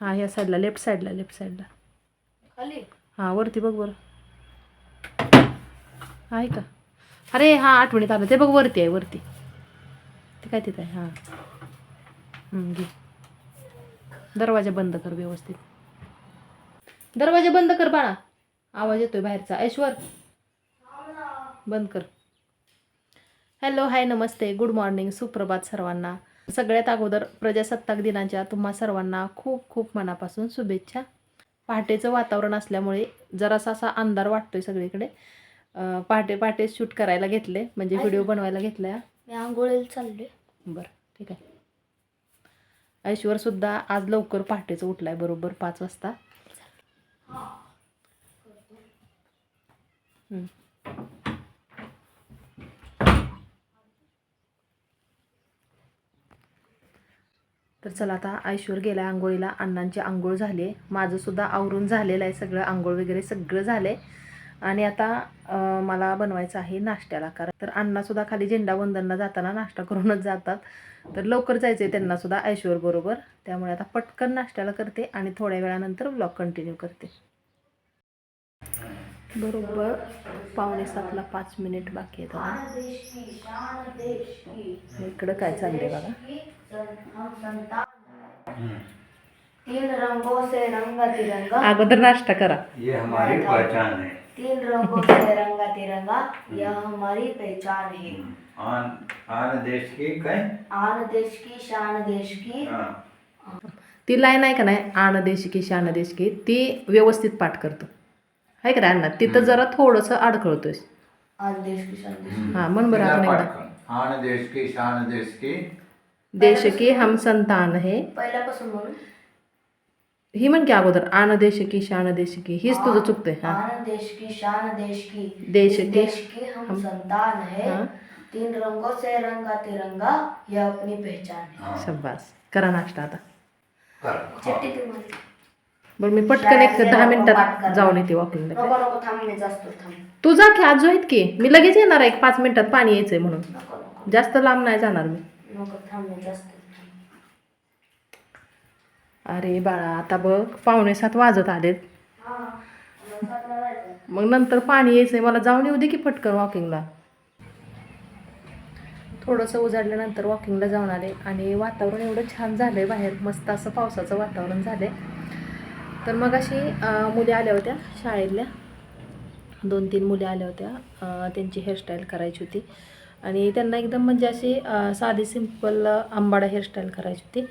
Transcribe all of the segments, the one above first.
हां ह्या साईडला लेफ्ट साईडला लेफ्ट साईडला खाली? हां वरती बघ बरं. आहे का? अरे हां आठवणीत आलं. ते बघ वरती आहे वरती. ते काय तिथं आहे? हां. हं, घे. दरवाजा बंद कर व्यवस्थित. दरवाजा बंद कर बाळा. आवाज येतोय बाहेरचा. ऐश्वर. बंद कर. हॅलो हाय नमस्ते. गुड मॉर्निंग सुप्रभात सर्वांना. सगळ्यात अगोदर प्रजासत्ताक दिनाच्या तुम्हा सर्वांना खूप खूप मनापासून शुभेच्छा. पहाटेचं वातावरण असल्यामुळे जरासा असा अंधार वाटतोय सगळीकडे. पहाटे पहाटे शूट करायला घेतले म्हणजे व्हिडिओ बनवायला घेतलाय. मी आंघोळीला चालले बरं ठीक आहे. ऐश्वर सुद्धा आज लवकर पहाटेचं उठलाय बरोबर पाच वाजता. चला आता ऐश्वर गेला आंघोळीला अण्णांची आंघोळ झाली आहे माझंसुद्धा आवरून झालेलं आहे सगळं आंघोळ वगैरे सगळं झालं आहे आणि आता मला बनवायचं आहे नाश्त्याला कारण तर अण्णासुद्धा खाली झेंडावंदनला जाताना नाश्ता करूनच जातात. तर लवकर जायचं आहे त्यांनासुद्धा ऐश्वर बरोबर. त्यामुळे आता पटकन नाश्त्याला करते आणि थोड्या वेळानंतर ब्लॉग कंटिन्यू करते. बरोबर. पावणे सातला पाच मिनिट बाकी आहेत आता. इकडं काय चाललंय बघा. तीन रंगों से रंगा तिरंगा. अगोदर नाश्ता करा. ये हमारी पहचान है. तीन रंगों से रंगा तिरंगा यह हमारी पहचान है. आन आन देश की काय आन देश की शान देश की. ती लाईन आहे का नाही? आण देश की शान देश की. ती व्यवस्थित पाठ करतो. आहे का नाही अण्णा तिथं जरा थोडंसं अडखळतोय आन देश की शान देश की. हा म्हण बरं अजून एकदा. देश की शान देश की. देश की हम संतान है. पहिल्यापासून म्हणून ही म्हण की अगोदर आण देश की शान देश की. हीच तुझं चुकतंय हा. आन देश की शान देश की. देश इस की देश की हम संतान है. हाँ। तीन रंगों से रंगा तिरंगा यह अपनी पहचान है. हा. शब्बास. करा नाश्ता आता. कर. चिट्टी तुम्हाला बरं मी पटकन एक दहा मिनिटात जाऊन येते वॉकिंगला नको नको थांब मी जास्त थांब. तू जा की आजो आहेत की. मी लगेच येणार आहे एक पाच मिनिटात पाणी यायचंय म्हणून. नको नको जास्त लांब नाही जाणार मी. नको थांब मी जास्त थांब. अरे बाळा आता बघ पावणे सात वाजत आलेत. हा सातला जायचं. मग नंतर पाणी यायचंय मला जाऊन येऊ दे की पटकन वॉकिंगला थोडंसं उजाडल्यानंतर वॉकिंगला जाऊन आले आणि वातावरण एवढं छान झालं आहे बाहेर. मस्त असं पावसाचं वातावरण झालं आहे तर मग अशी मुली आल्या होत्या शाळेतल्या. दोन तीन मुली आल्या होत्या. त्यांची हेअरस्टाईल करायची होती. आणि त्यांना एकदम म्हणजे अशी साधी सिंपल आंबाडा हेअरस्टाईल करायची होती.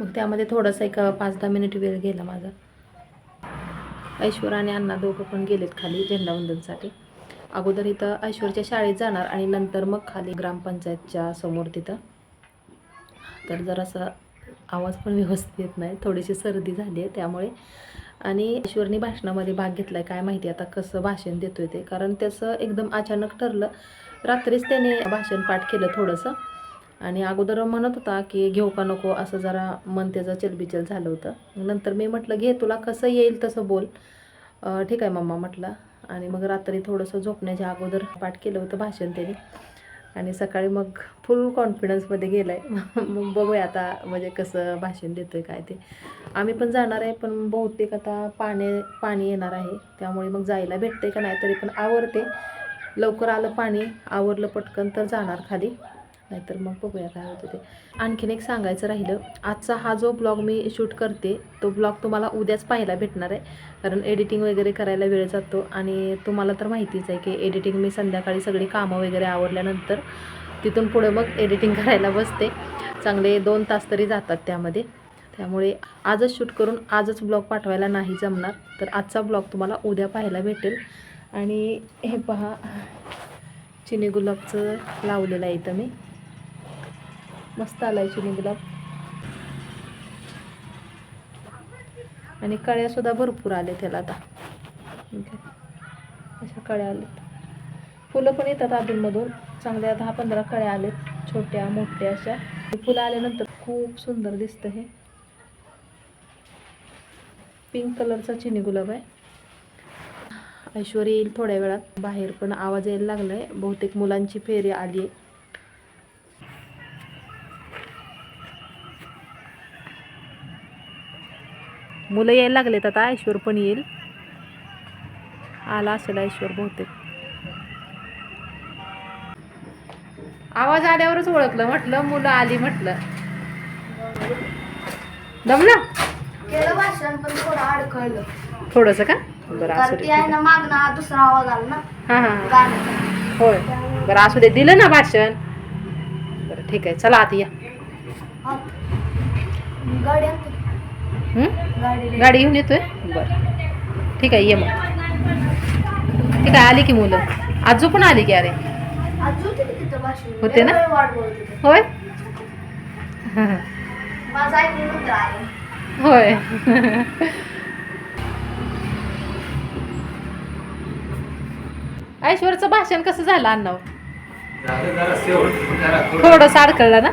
मग त्यामध्ये थोडंसं एक पाच दहा मिनिट वेळ गेला माझा. ऐश्वर आणि अण्णा दोघं पण गेलेत खाली झेंडावंदनसाठी. अगोदर इथं ऐश्वरच्या शाळेत जाणार आणि नंतर मग खाली ग्रामपंचायतच्या समोर तिथं. तर जरासं आवाज पण व्यवस्थित येत नाही. थोडीशी सर्दी झाली आहे त्यामुळे. आणि ईश्वरनी भाषणामध्ये भाग घेतला आहे काय माहिती आता कसं भाषण देतो आहे ते. कारण त्याचं एकदम अचानक ठरलं. रात्रीच त्याने भाषण पाठ केलं थोडंसं. आणि अगोदर म्हणत होता की घेऊ का नको? असं जरा मन त्याचं चलबिचल झालं होतं. नंतर मी म्हटलं घे तुला कसं येईल तसं बोल. ठीक आहे मम्मा म्हटलं. आणि मग रात्री थोडंसं झोपण्याच्या अगोदर पाठ केलं होतं भाषण त्याने. आणि सकाळी मग फुल कॉन्फिडन्समध्ये गेलं आहे मग बघूया आता म्हणजे कसं भाषण देतो आहे काय ते. आम्ही पण जाणार आहे पण बहुतेक आता पाणी पाणी येणार आहे. त्यामुळे मग जायला भेटते का नाही तरी पण आवरते. लवकर आलं पाणी आवरलं पटकन तर जाणार खाली. नाहीतर मग बघूया काय होतं ते. आणखीन एक सांगायचं राहिलं आजचा हा जो ब्लॉग मी शूट करते तो ब्लॉग तुम्हाला उद्याच पाहायला भेटणार आहे. कारण एडिटिंग वगैरे करायला वेळ जातो आणि तुम्हाला तर माहितीच आहे की एडिटिंग मी संध्याकाळी सगळी कामं वगैरे आवरल्यानंतर तिथून पुढे मग एडिटिंग करायला बसते. चांगले दोन तास तरी जातात त्यामध्ये. त्यामुळे आजच शूट करून आजच ब्लॉग पाठवायला नाही जमणार. तर आजचा ब्लॉग तुम्हाला उद्या पाहायला भेटेल. आणि हे पहा चिनी गुलाबचं लावलेलं आहे इथं मी. मस्त आलाय चिनी गुलाब आणि कळ्यासुद्धा भरपूर आले त्याला आता. अशा कळ्या आल्यात. फुलं पण येतात अधूनमधून. चांगल्या दहा पंधरा कळ्या आलेत छोट्या मोठ्या अशा. फुलं आल्यानंतर खूप सुंदर दिसतं हे. पिंक कलरचा चिनी गुलाब आहे. ऐश्वर्या येईल थोड्या वेळात. बाहेर पण आवाज यायला लागलाय. बहुतेक मुलांची फेरी आली आहे. मुलं यायला लागलेत आता ऐश्वर पण येईल. आला असेल ऐश्वर बहुतेक. आवाज आल्यावरच ओळखलं म्हटलं मुलं आली म्हटलं. दमला केलं भाषण पण थोडं अडकळलं थोडंसं का? बरं असू कारण दे ती आहे. ना मागणं हा दुसरा आवाज आला ना. हां हां हां. गाण्याचा होय. बरं असू दे दिलं ना भाषण. बरं ठीक आहे चला आता या. हा. गाडी आणते? गाडी घेऊन येतोय? बरं. ठीक आहे ये मग. ठीक आहे आली की मुलं. आजू पण आली की अरे. होते ना? होय? होय. ऐश्वरचं भाषण कसं झालं अण्णाव झालं जरा शेवट जरा थोडं- थोडं अडकळलं ना?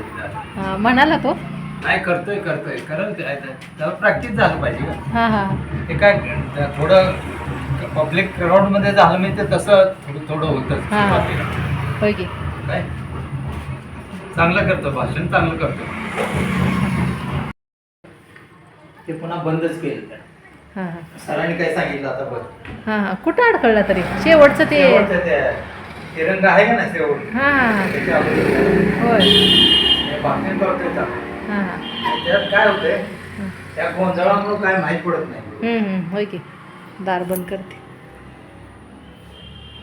म्हणाला तो. नाही करतोय करतोय. कारण त्याला प्रॅक्टिस झालं पाहिजे का हां हां. ते काय थोडं पब्लिकमध्ये झालं मी ते तसं थोडं थोडं होतं हा. सुरुवातीला. होय की. काय? चांगलं करतो भाषण चांगलं करतो. ते पुन्हा बंदच केलं त्या. हां हां. सरांनी काय सांगितलं आता बघ. हां हां. कुठं अडकळला तरी? शेवटचं ते शेवटचं ते तिरंगा आहे का ना शेवट? हां हां हां. त्याच्या अगोदर. होय. हे भाषण करतोय चांगलं. त्यात काय होतंय त्या गोंधळामुळे काय माहीत पडत नाही. होय की. दार बंद करते.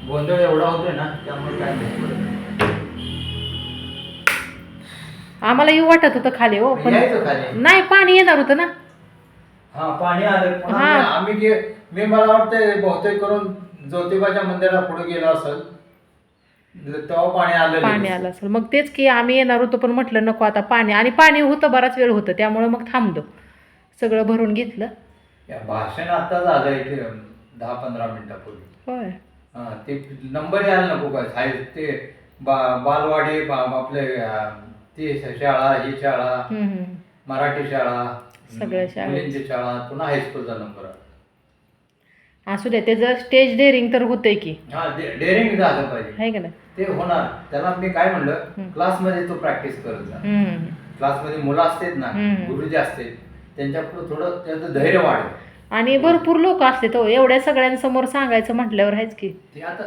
गोंधळ एवढा होतोय ना त्यामुळे काय माहीत पडत नाही. आम्हाला येऊ वाटत होतं खाली हो पण नाही पाणी येणार होतं ना. हा पाणी आलं हा. आम्ही मी मला वाटतंय बहुतेक करून ज्योतिबाच्या मंदिराला पुढे गेलो असेल. तेव्हा पाणी आलं पाणी. आलं असेल मग तेच की आम्ही येणार होतो पण म्हटलं नको आता पाणी आणि पाणी होतं बराच वेळ होतं त्यामुळे मग थांबलो सगळं भरून घेतलं या भाषण आता झालं एक दहा पंधरा मिनिटापूर्वी होय हा ते नंबर यायला नको काय साहेब ते बा बालवाडी बा आपले अं, ती शाळा ही शाळा हम्म, हम्म. मराठी शाळा सगळ्या शाळा. मुलींची शाळा पुन्हा हायस्कूलचा नंबर आहे. असू दे त्याचं स्टेज डेअरिंग तर होतंय की. हा डेअरिंग झालं पाहिजे. आहे का नाही? ते होणार. त्याला मी काय म्हणलं. क्लासमध्ये तो प्रॅक्टिस करत जा. हम्म. क्लासमध्ये मुलं असतात ना हम्म. गुरुजी असतात त्यांच्यापुढे थोडं त्याचं धैर्य वाढ आणि भरपूर लोक असते तो एवढ्या सगळ्यांसमोर सांगायचं म्हटल्यावर आहेच की. ते आता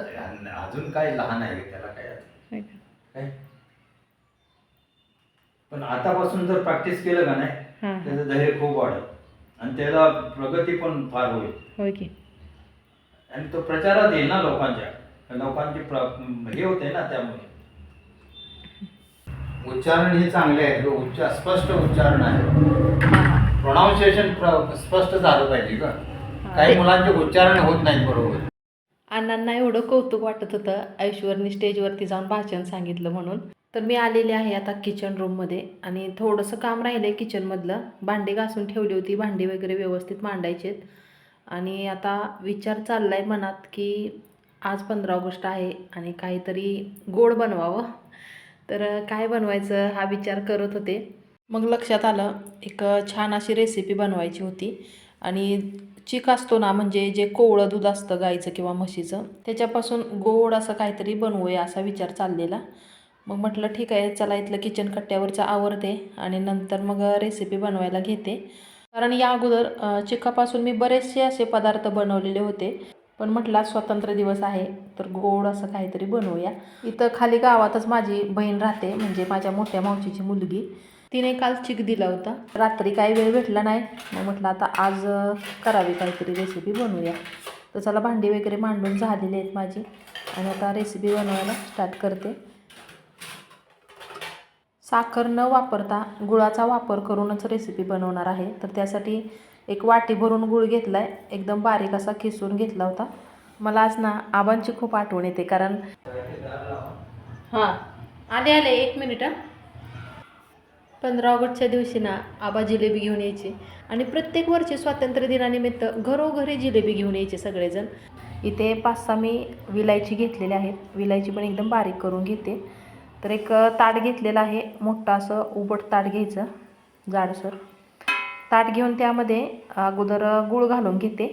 अजून काय लहान आहे त्याला काय का? काय? पण आतापासून जर प्रॅक्टिस केलं का नाही हां. त्याचं धैर्य खूप वाढेल. आणि त्याला प्रगती पण फार होईल. होय की. आणि तो प्रचारात येईल ना लोकांच्या. लोकांची प्र- हे होते ना त्यामुळे. उच्चारण हे चांगले आहे उच्चार स्पष्ट उच्चारण आहे. प्रोनाऊन्सिएशन स्पष्ट झालं पाहिजे का काही मुलांचे उच्चारण होत नाहीत बरोबर. अण्णांना एवढं कौतुक वाटत होतं. ऐश्वरनी स्टेजवरती जाऊन भाषण सांगितलं म्हणून. तर मी आलेले आहे आता किचन रूममध्ये आणि थोडंसं काम राहिलं आहे किचनमधलं भांडी घासून ठेवली होती. भांडी वगैरे व्यवस्थित मांडायची आहेत आणि आता विचार चालला आहे मनात की आज पंधरा ऑगस्ट आहे आणि काहीतरी गोड बनवावं. तर काय बनवायचं हा विचार करत होते. मग लक्षात आलं एक छान अशी रेसिपी बनवायची होती. आणि चीक असतो ना म्हणजे जे कोवळं दूध असतं गाईचं किंवा म्हशीचं त्याच्यापासून गोड असं काहीतरी बनवूया असा विचार चाललेला. मग म्हटलं ठीक आहे चला इथलं किचन कट्ट्यावरचं आवरते आणि नंतर मग रेसिपी बनवायला घेते. कारण या अगोदर चिखापासून चिकापासून मी बरेचसे असे पदार्थ बनवलेले होते. पण म्हटला स्वातंत्र्य दिवस आहे तर गोड असं काहीतरी बनवूया. इथं खाली गावातच माझी बहीण राहते म्हणजे माझ्या मोठ्या मावशीची मुलगी. तिने काल चिक दिला होता. रात्री काही वेळ भेटला नाही. मग म्हटलं आता आज करावी काहीतरी रेसिपी बनवूया. तर चला भांडी वगैरे मांडून झालेली आहेत माझी. आणि आता रेसिपी बनवायला स्टार्ट करते. साखर न वापरता गुळाचा वापर करूनच रेसिपी बनवणार आहे. तर त्यासाठी एक वाटी भरून गुळ घेतला आहे एकदम बारीक असा खिसून घेतला होता. मला आज ना आबांची खूप आठवण येते कारण हां आले आले एक मिनिट पंधरा ऑगस्टच्या दिवशी ना आबा जिलेबी घेऊन यायची. आणि प्रत्येक वर्षी स्वातंत्र्य दिनानिमित्त घरोघरी जिलेबी घेऊन यायचे सगळेजण. इथे पाच सहा मी विलायची घेतलेली आहेत. विलायची पण एकदम बारीक करून घेते. तर एक ताट घेतलेलं आहे मोठं असं उबट ताट घ्यायचं जाडसर. ताट घेऊन त्यामध्ये अगोदर गूळ घालून घेते.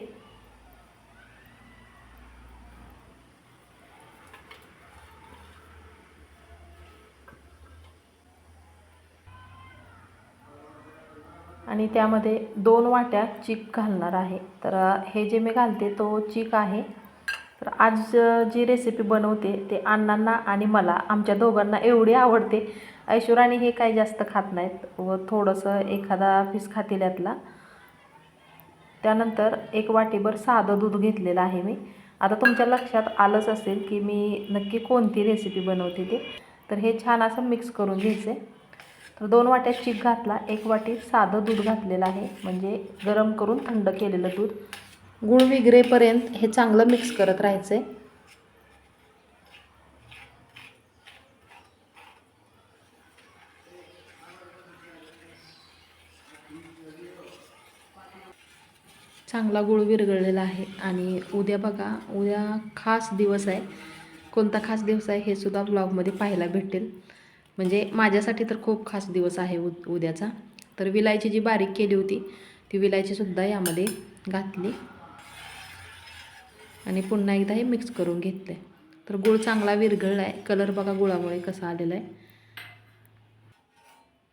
आणि त्यामध्ये दोन वाट्या चीक घालणार आहे. तर हे जे मी घालते तो चीक आहे. तर आज जी रेसिपी बनवते ते अण्णांना आणि मला आमच्या दोघांना एवढी आवडते. ऐश्वराणी हे काही जास्त खात नाहीत व थोडंसं एखादा पीस खातील यातला. त्यानंतर एक वाटीभर साधं दूध घेतलेलं आहे मी. आता तुमच्या लक्षात आलंच असेल की मी नक्की कोणती रेसिपी बनवते ते. तर हे छान असं मिक्स करून घ्यायचं तर दोन वाट्या चीक घातला. एक वाटी साधं दूध घातलेलं आहे. म्हणजे गरम करून थंड केलेलं दूध. गुळ विगरेपर्यंत हे चांगलं मिक्स करत राहायचं आहे चांगला गुळ विरघळलेला आहे आणि उद्या बघा उद्या खास दिवस आहे. कोणता खास दिवस आहे हे सुद्धा ब्लॉगमध्ये पाहायला भेटेल. म्हणजे माझ्यासाठी तर खूप खास दिवस आहे उ उद्याचा. तर विलायची जी बारीक केली होती ती विलायचीसुद्धा यामध्ये घातली. आणि पुन्हा एकदा हे मिक्स करून घेतलं तर गुळ चांगला विरघळला आहे कलर बघा गुळामुळे कसा आलेला आहे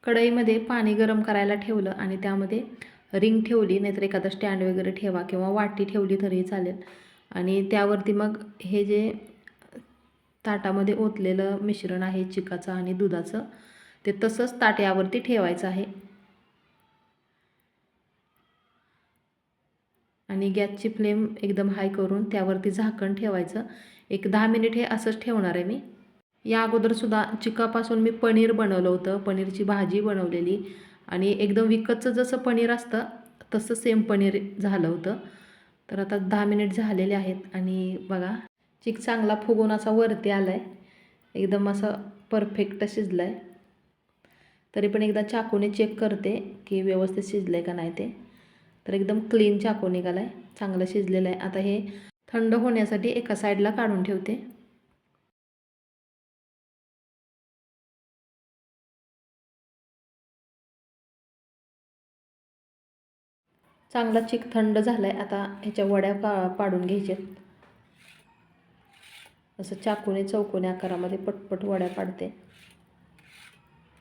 कढईमध्ये पाणी गरम करायला ठेवलं आणि त्यामध्ये रिंग ठेवली नाहीतर एखादं स्टँड वगैरे ठेवा किंवा वाटी ठेवली तरी चालेल. आणि त्यावरती मग हे जे ताटामध्ये ओतलेलं मिश्रण आहे चिकाचं आणि दुधाचं ते तसंच ताट यावरती ठेवायचं आहे. आणि गॅसची फ्लेम एकदम हाय करून त्यावरती झाकण ठेवायचं. एक दहा मिनिट हे असंच ठेवणार आहे मी. या अगोदरसुद्धा चिकापासून मी पनीर बनवलं होतं. पनीरची भाजी बनवलेली. आणि एकदम विकतचं जसं पनीर असतं तसं सेम पनीर झालं होतं. तर आता दहा मिनिट झालेले आहेत आणि बघा चिक चांगला फुगून असा वरती आला आहे एकदम असं परफेक्ट शिजलं आहे तरी पण एकदा चाकूने चेक करते की व्यवस्थित शिजलं आहे का नाही ते. तर एकदम क्लीन चाकू निघाला आहे चांगलं शिजलेलं आहे. आता हे थंड होण्यासाठी एका साईडला काढून ठेवते. चांगला चिक थंड झाला आहे आता ह्याच्या वड्या पा पाडून घ्यायच्या असं चाकूने चौकोनी आकारामध्ये पटपट वड्या पाडते.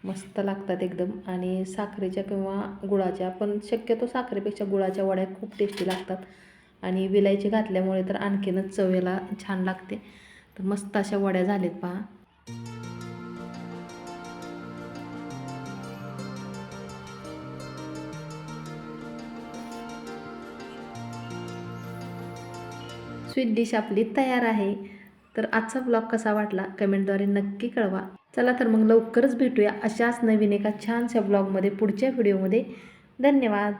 मस्त लागतात एकदम. आणि साखरेच्या किंवा गुळाच्या पण शक्यतो साखरेपेक्षा गुळाच्या वड्या खूप टेस्टी लागतात. आणि विलायची घातल्यामुळे तर आणखीनच चवेला छान लागते. तर मस्त अशा वड्या झाल्यात पहा. स्वीट डिश आपली तयार आहे. तर आजचा ब्लॉग कसा वाटला कमेंटद्वारे नक्की कळवा. चला तर मग लवकरच भेटूया अशाच नवीन एका छानशा ब्लॉगमध्ये पुढच्या व्हिडिओमध्ये धन्यवाद.